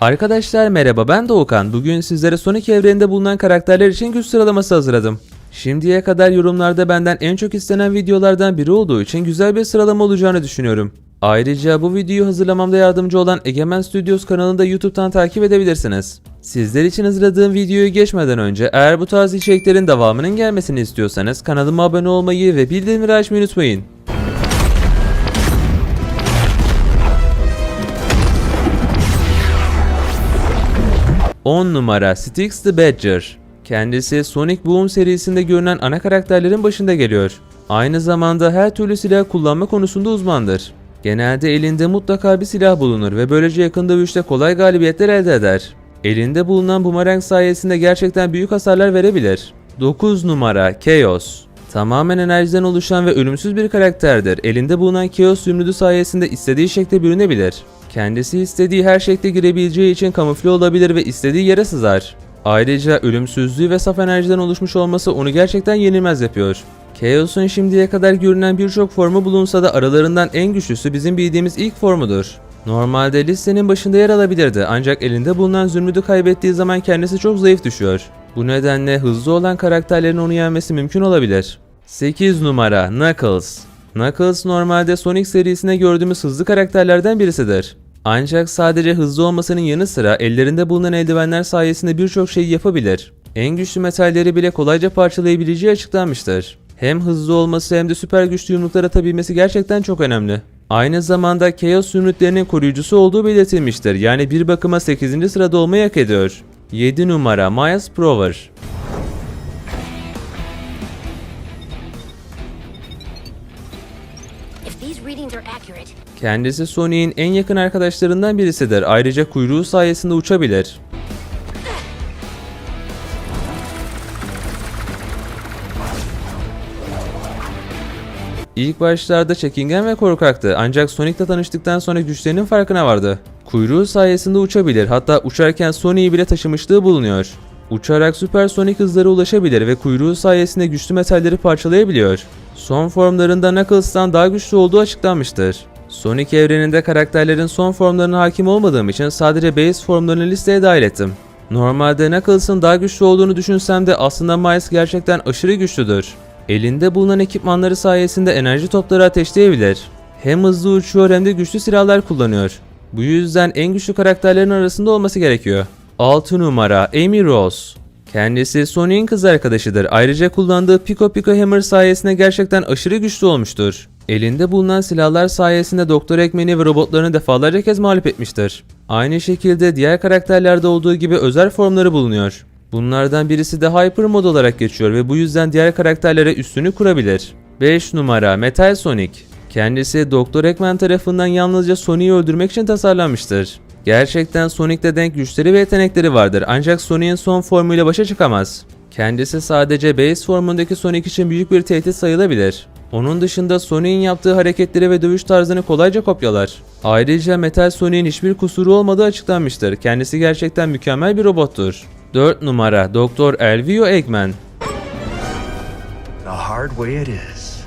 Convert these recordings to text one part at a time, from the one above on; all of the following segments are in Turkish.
Arkadaşlar merhaba ben Doğukan. Bugün sizlere Sonic evreninde bulunan karakterler için güç sıralaması hazırladım. Şimdiye kadar yorumlarda benden en çok istenen videolardan biri olduğu için güzel bir sıralama olacağını düşünüyorum. Ayrıca bu videoyu hazırlamamda yardımcı olan Egemen Studios kanalını da YouTube'dan takip edebilirsiniz. Sizler için hazırladığım videoyu geçmeden önce eğer bu tarz içeriklerin devamının gelmesini istiyorsanız kanalıma abone olmayı ve bildirimleri açmayı unutmayın. 10 numara Styx the Badger. Kendisi Sonic Boom serisinde görünen ana karakterlerin başında geliyor. Aynı zamanda her türlü silah kullanma konusunda uzmandır. Genelde elinde mutlaka bir silah bulunur ve böylece yakın dövüşte kolay galibiyetler elde eder. Elinde bulunan bumerang sayesinde gerçekten büyük hasarlar verebilir. 9 numara Chaos. Tamamen enerjiden oluşan ve ölümsüz bir karakterdir. Elinde bulunan Chaos zümrüdü sayesinde istediği şekle bürünebilir. Kendisi istediği her şekle girebileceği için kamufle olabilir ve istediği yere sızar. Ayrıca ölümsüzlüğü ve saf enerjiden oluşmuş olması onu gerçekten yenilmez yapıyor. Chaos'un şimdiye kadar görünen birçok formu bulunsa da aralarından en güçlüsü bizim bildiğimiz ilk formudur. Normalde listenin başında yer alabilirdi ancak elinde bulunan zümrüdü kaybettiği zaman kendisi çok zayıf düşüyor. Bu nedenle hızlı olan karakterlerin onu yenmesi mümkün olabilir. 8 numara Knuckles Knuckles normalde Sonic serisinde gördüğümüz hızlı karakterlerden birisidir. Ancak sadece hızlı olmasının yanı sıra ellerinde bulunan eldivenler sayesinde birçok şey yapabilir. En güçlü metalleri bile kolayca parçalayabileceği açıklanmıştır. Hem hızlı olması hem de süper güçlü yumruklar atabilmesi gerçekten çok önemli. Aynı zamanda Chaos zümrütlerinin koruyucusu olduğu belirtilmiştir. Yani bir bakıma 8. sırada olmayı hak ediyor. 7 numara Miles Prover Kendisi Sonic'in en yakın arkadaşlarından birisidir. Ayrıca kuyruğu sayesinde uçabilir. İlk başlarda çekingen ve korkaktı ancak Sonic'le tanıştıktan sonra güçlerinin farkına vardı. Kuyruğu sayesinde uçabilir hatta uçarken Sonic'i bile taşımışlığı bulunuyor. Uçarak süper sonik hızlara ulaşabilir ve kuyruğu sayesinde güçlü metalleri parçalayabiliyor. Son formlarında Knuckles'tan daha güçlü olduğu açıklanmıştır. Sonic evreninde karakterlerin son formlarına hakim olmadığım için sadece base formlarını listeye dahil ettim. Normalde Knuckles'ın daha güçlü olduğunu düşünsem de aslında Miles gerçekten aşırı güçlüdür. Elinde bulunan ekipmanları sayesinde enerji topları ateşleyebilir. Hem hızlı uçuyor hem de güçlü silahlar kullanıyor. Bu yüzden en güçlü karakterlerin arasında olması gerekiyor. 6 numara Amy Rose. Kendisi Sonic'in kız arkadaşıdır. Ayrıca kullandığı Pico Pico Hammer sayesinde gerçekten aşırı güçlü olmuştur. Elinde bulunan silahlar sayesinde Doktor Eggman'i ve robotlarını defalarca kez mağlup etmiştir. Aynı şekilde diğer karakterlerde olduğu gibi özel formları bulunuyor. Bunlardan birisi de Hyper mod olarak geçiyor ve bu yüzden diğer karakterlere üstünü kurabilir. 5 numara Metal Sonic. Kendisi Doktor Eggman tarafından yalnızca Sonic'i öldürmek için tasarlanmıştır. Gerçekten Sonic'le denk güçleri ve yetenekleri vardır ancak Sonic'in son formuyla başa çıkamaz. Kendisi sadece base formundaki Sonic için büyük bir tehdit sayılabilir. Onun dışında Sonic'in yaptığı hareketleri ve dövüş tarzını kolayca kopyalar. Ayrıca Metal Sonic'in hiçbir kusuru olmadığı açıklanmıştır. Kendisi gerçekten mükemmel bir robottur. 4 numara Doktor Elvio Eggman The hard way it is.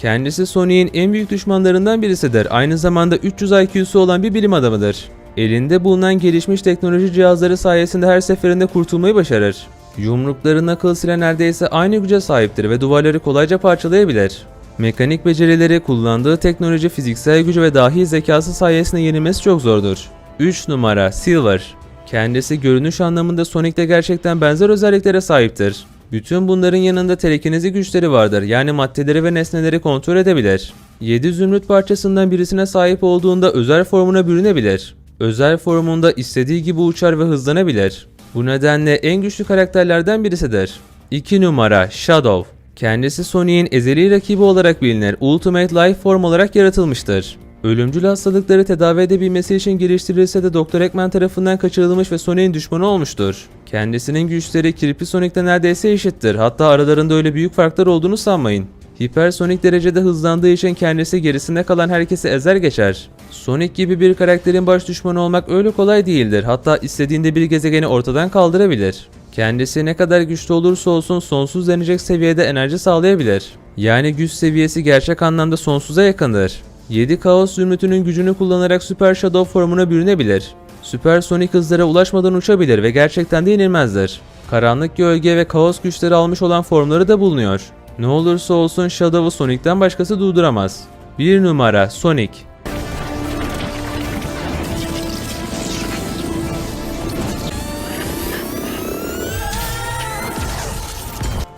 Kendisi Sonic'in en büyük düşmanlarından birisidir. Aynı zamanda 300 IQ'su olan bir bilim adamıdır. Elinde bulunan gelişmiş teknoloji cihazları sayesinde her seferinde kurtulmayı başarır. Yumrukları Knuckles ile neredeyse aynı güce sahiptir ve duvarları kolayca parçalayabilir. Mekanik becerileri, kullandığı teknoloji, fiziksel gücü ve dahi zekası sayesinde yenilmesi çok zordur. 3 numara Silver Kendisi görünüş anlamında Sonic'te gerçekten benzer özelliklere sahiptir. Bütün bunların yanında telekinezi güçleri vardır yani maddeleri ve nesneleri kontrol edebilir. 7 zümrüt parçasından birisine sahip olduğunda özel formuna bürünebilir. Özel formunda istediği gibi uçar ve hızlanabilir. Bu nedenle en güçlü karakterlerden birisidir. 2 numara Shadow Kendisi Sonic'in ezeli rakibi olarak bilinir. Ultimate Life Form olarak yaratılmıştır. Ölümcül hastalıkları tedavi edebilmesi için geliştirilse de Dr. Eggman tarafından kaçırılmış ve Sonic'in düşmanı olmuştur. Kendisinin güçleri Kirpi Sonic'te neredeyse eşittir. Hatta aralarında öyle büyük farklar olduğunu sanmayın. Hipersonik derecede hızlandığı için kendisi gerisinde kalan herkesi ezer geçer. Sonic gibi bir karakterin baş düşmanı olmak öyle kolay değildir. Hatta istediğinde bir gezegeni ortadan kaldırabilir. Kendisi ne kadar güçlü olursa olsun sonsuz denecek seviyede enerji sağlayabilir. Yani güç seviyesi gerçek anlamda sonsuza yakındır. 7 Kaos Zümrütü'nün gücünü kullanarak Süper Shadow formuna bürünebilir. Süper Sonic hızlara ulaşmadan uçabilir ve gerçekten de yenilmezdir. Karanlık gölge ve kaos güçleri almış olan formları da bulunuyor. Ne olursa olsun Shadow'u Sonic'ten başkası durduramaz. 1 numara Sonic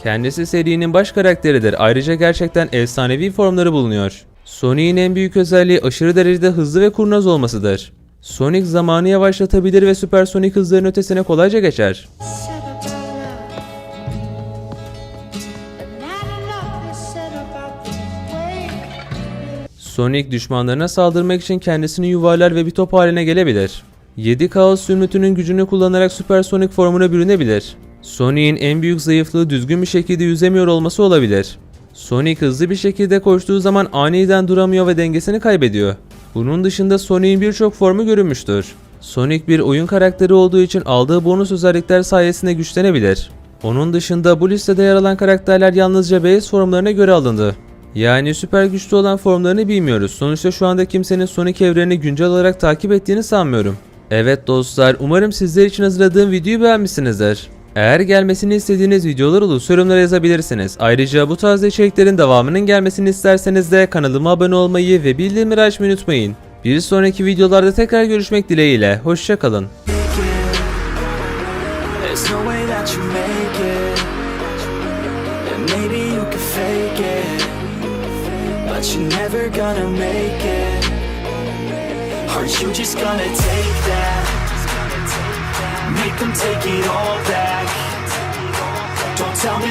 Kendisi serinin baş karakteridir. Ayrıca gerçekten efsanevi formları bulunuyor. Sonic'in en büyük özelliği aşırı derecede hızlı ve kurnaz olmasıdır. Sonic zamanı yavaşlatabilir ve süpersonik hızların ötesine kolayca geçer. Sonic düşmanlarına saldırmak için kendisini yuvarlar ve bir top haline gelebilir. 7 Kaos Zümrütü'nün gücünü kullanarak süpersonik formuna bürünebilir. Sonic'in en büyük zayıflığı düzgün bir şekilde yüzemiyor olması olabilir. Sonic hızlı bir şekilde koştuğu zaman aniden duramıyor ve dengesini kaybediyor. Bunun dışında Sonic'in birçok formu görünmüştür. Sonic bir oyun karakteri olduğu için aldığı bonus özellikler sayesinde güçlenebilir. Onun dışında bu listede yer alan karakterler yalnızca base formlarına göre alındı. Yani süper güçlü olan formlarını bilmiyoruz. Sonuçta şu anda kimsenin Sonic evrenini güncel olarak takip ettiğini sanmıyorum. Evet dostlar, umarım sizler için hazırladığım videoyu beğenmişsinizdir. Eğer gelmesini istediğiniz videolar olursa yorumlara yazabilirsiniz. Ayrıca bu tarz içeriklerin devamının gelmesini isterseniz de kanalıma abone olmayı ve bildirimleri açmayı unutmayın. Bir sonraki videolarda tekrar görüşmek dileğiyle. Hoşçakalın. Aren't you just gonna take that? Make them take it all back. Don't tell me